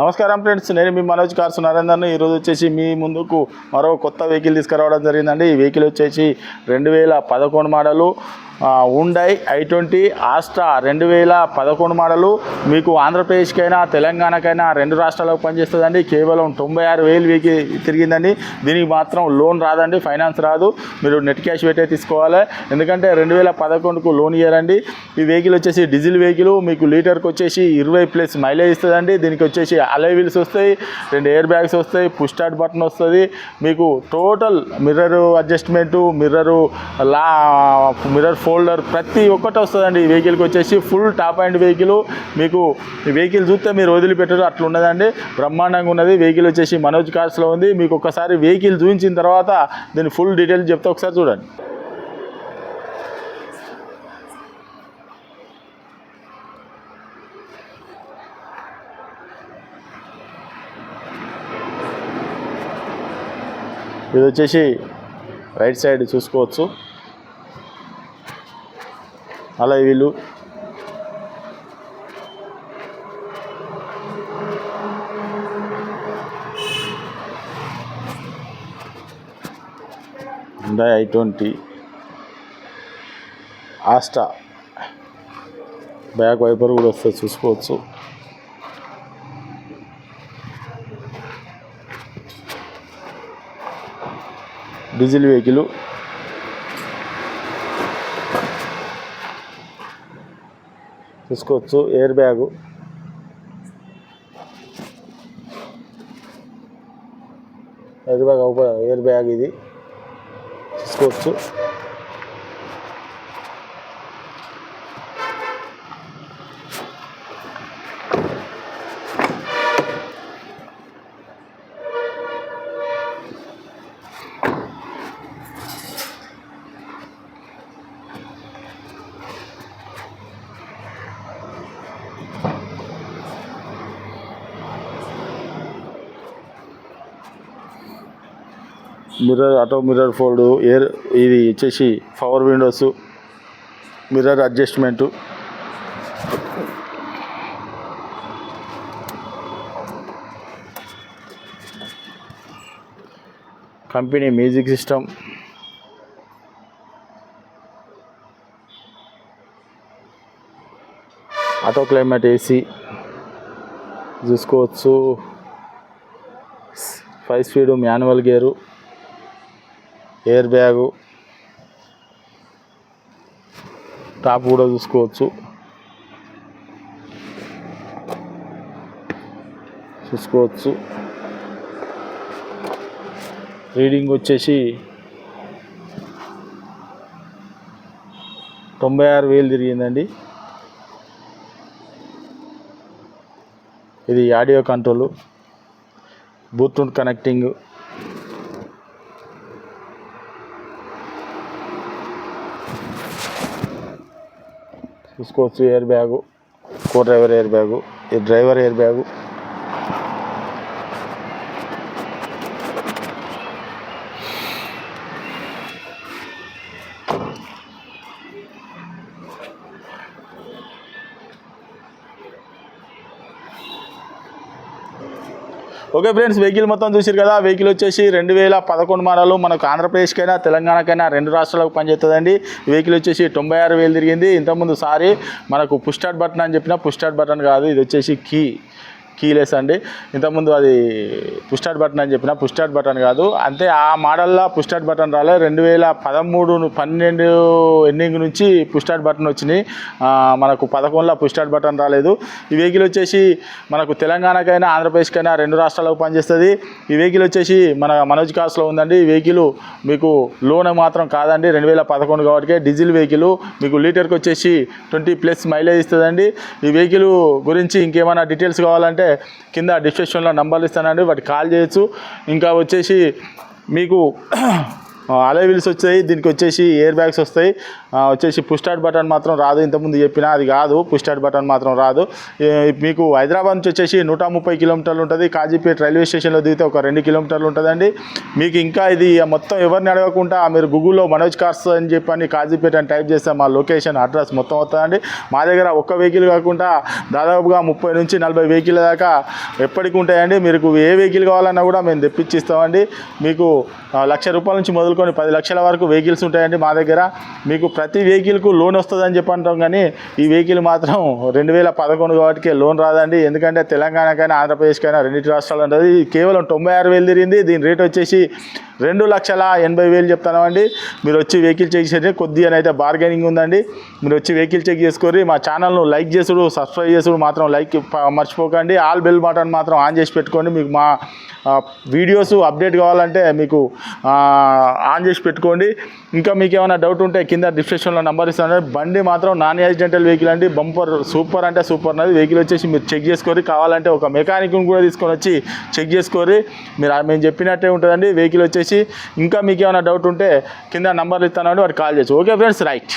నమస్కారం ఫ్రెండ్స్ నేను మీ మనోజ్ కార్స్ నరేందర్ని ఈరోజు వచ్చేసి మీ ముందుకు మరో కొత్త వెహికల్ తీసుకురావడం జరిగిందండి. ఈ వెహికల్ వచ్చేసి రెండు వేల పదకొండు model Hyundai I twenty Astra రెండు వేల పదకొండు మోడలు. మీకు ఆంధ్రప్రదేశ్కైనా తెలంగాణకైనా రెండు రాష్ట్రాలకు పనిచేస్తుందండి. కేవలం తొంభై ఆరు వేలు వెహికల్ తిరిగిందండి. దీనికి మాత్రం లోన్ రాదండి ఫైనాన్స్ రాదు. మీరు నెట్ క్యాష్ పెట్టే తీసుకోవాలి. ఎందుకంటే రెండు వేల పదకొండుకు లోన్ ఇయ్యారండి ఈ వెహికల్ వచ్చేసి డీజిల్ వెహికల్ మీకు లీటర్కి వచ్చేసి ఇరవై ప్లస్ మైలేజ్ ఇస్తుందండి. దీనికి వచ్చేసి అలై వీల్స్ వస్తాయి రెండు ఎయిర్ బ్యాగ్స్ వస్తాయి పుష్ స్టార్ట్ బటన్ వస్తుంది. మీకు టోటల్ మిర్రర్ అడ్జస్ట్మెంటు మిర్రరు లా మిర్రర్ ఫోల్డర్ ప్రతి ఒక్కటి వస్తుందండి. ఈ వెహికల్కి వచ్చేసి ఫుల్ టాప్ అండ్ వెహికల్. మీకు ఈ వెహికల్ చూస్తే మీరు వదిలిపెట్టరు అట్లా ఉన్నదండి బ్రహ్మాండంగా ఉన్నది. వెహికల్ వచ్చేసి మనోజ్ కార్స్లో ఉంది. మీకు ఒకసారి వెహికల్ చూపించిన తర్వాత దీని ఫుల్ డీటెయిల్స్ చెప్తే ఒకసారి చూడండి. ఇది వచ్చేసి రైట్ సైడ్ చూసుకోవచ్చు. అలా వీళ్ళు. Hyundai i twenty Asta back wiper కూడా వస్తుంది చూసుకోవచ్చు. Diesel vehicle. చూసుకోవచ్చు ఎయిర్ బ్యాగు. ఎయిర్ బ్యాగ్ అవుప ఎయిర్ బ్యాగ్ ఇది. చూసుకోవచ్చు mirror auto mirror fold air ఇది వచ్చేసి power windows mirror adjustment company music system auto climate AC చూసుకోవచ్చు. Five speed manual gear air bag. Top కూడా చూసుకోవచ్చు. చూసుకోవచ్చు. రీడింగ్ వచ్చేసి తొంభై ఆరు వేలు తిరిగిందండి. ఇది ఆడియో కంట్రోలు. బ్లూటూత్ కనెక్టింగ్ చూసుకోవచ్చు air bag co driver air bag ఈ driver air bag okay friends vehicle మొత్తం చూసారు కదా. వెహికల్ వచ్చేసి రెండు వేల పదకొండు మోడలు మనకు ఆంధ్రప్రదేశ్కైనా తెలంగాణకైనా రెండు రాష్ట్రాలకు పనిచేస్తుందండి వెహికల్ వచ్చేసి తొంభై ఆరు వేలు తిరిగింది. ఇంతకుముందు సారి మనకు పుష్టార్ట్ బటన్ అని చెప్పిన పుష్టార్ట్ బటన్ కాదు. ఇది వచ్చేసి కీ. కీలెస్ అండి. ఇంతకుముందు అది పుష్ బటన్ అని చెప్పిన పుష్ బటన్ కాదు. అంతే ఆ మోడల్లో పుష్ బటన్ రాలే. రెండు వేల పదమూడు పన్నెండు ఎండింగ్ నుంచి పుష్ బటన్ వచ్చినాయి. మనకు పదకొండులో పుష్ బటన్ రాలేదు. ఈ వెహికల్ వచ్చేసి మనకు తెలంగాణకైనా ఆంధ్రప్రదేశ్కైనా రెండు రాష్ట్రాలకు పనిచేస్తుంది. ఈ వెహికల్ వచ్చేసి మన మనోజ్ కాస్లో ఉందండి. ఈ వెహికల్ మీకు లోన్ మాత్రం కాదండి. రెండు వేల పదకొండు కాబట్టి డీజిల్ వెహికల్ మీకు లీటర్కి వచ్చేసి ట్వంటీ ప్లస్ మైలేజ్ ఇస్తుందండి. ఈ వెహికల్ గురించి ఇంకేమైనా డీటెయిల్స్ కావాలంటే కింద డిస్క్రిప్షన్లో నంబర్లు ఇస్తానండి వాటికి కాల్ చేయొచ్చు. ఇంకా వచ్చేసి మీకు అలే వీల్స్ వచ్చాయి దీనికి వచ్చేసి ఎయిర్ బ్యాగ్స్ వస్తాయి. వచ్చేసి పుష్ బటన్ మాత్రం రాదు ఇంతకుముందు చెప్పిన అది కాదు పుష్ బటన్ మాత్రం రాదు. మీకు హైదరాబాద్ నుంచి వచ్చేసి నూట ముప్పై కిలోమీటర్లు ఉంటుంది. కాజీపేట రైల్వే స్టేషన్లో దిగితే ఒక రెండు కిలోమీటర్లు ఉంటుందండి. మీకు ఇంకా ఇది మొత్తం ఎవరిని అడగకుండా మీరు గూగుల్లో మనోజ్ కార్స్ అని చెప్పని కాజీపేట అని టైప్ చేస్తే మా లొకేషన్ అడ్రస్ మొత్తం వస్తుందండి. మా దగ్గర ఒక్క వెహికల్ కాకుండా దాదాపుగా ముప్పై నుంచి నలభై వెహికల్ దాకా ఎప్పటికి ఉంటాయండి. మీకు ఏ వెహికల్ కావాలన్నా కూడా మేము తెప్పించి ఇస్తామండి. మీకు లక్ష రూపాయల నుంచి మొదలు మొదలుకొని పది లక్షల వరకు వెహికల్స్ ఉంటాయండి మా దగ్గర. మీకు ప్రతి వెహికల్కు లోన్ వస్తుందని చెప్పి అంటాం కానీ ఈ వెహికల్ మాత్రం రెండు వేల పదకొండు కాబట్టి లోన్ రాదండి. ఎందుకంటే తెలంగాణకైనా ఆంధ్రప్రదేశ్కైనా రెండింటి రాష్ట్రాలు ఉంటుంది కేవలం తొంభై ఆరు వేలు తిరిగింది. దీని రేట్ వచ్చేసి రెండు లక్షల ఎనభై వేలు చెప్తానండి మీరు వచ్చి వెహికల్ చెక్ చేసి కొద్దిగా అయితే బార్గెనింగ్ ఉందండి. మీరు వచ్చి వెహికల్ చెక్ చేసుకోరి మా ఛానల్ను లైక్ చేసుడు సబ్స్క్రైబ్ చేసుడు మాత్రం లైక్ మర్చిపోకండి. ఆల్ బెల్ బటన్ మాత్రం ఆన్ చేసి పెట్టుకోండి. మీకు మా వీడియోస్ అప్డేట్ కావాలంటే మీకు ఆన్ చేసి పెట్టుకోండి. ఇంకా మీకు ఏమైనా డౌట్ ఉంటే కింద డిస్క్రిప్షన్లో నెంబర్ ఇస్తాను బండి మాత్రం నాన్ యాక్సిడెంటల్ వెహికల్ అండి. బంపర్ సూపర్ అంటే సూపర్ అనేది వెహికల్ వచ్చేసి మీరు చెక్ చేసుకోరి కావాలంటే ఒక మెకానిక్ని కూడా తీసుకొని వచ్చి చెక్ చేసుకోరి మీరు ఆ- మేము చెప్పినట్టే ఉంటుందండి. వెహికల్ వచ్చేసి ఇంకా మీకు ఏమైనా డౌట్ ఉంటే కింద నంబర్లు ఇస్తానండి వాడు కాల్ చేసి ఓకే ఫ్రెండ్స్ రైట్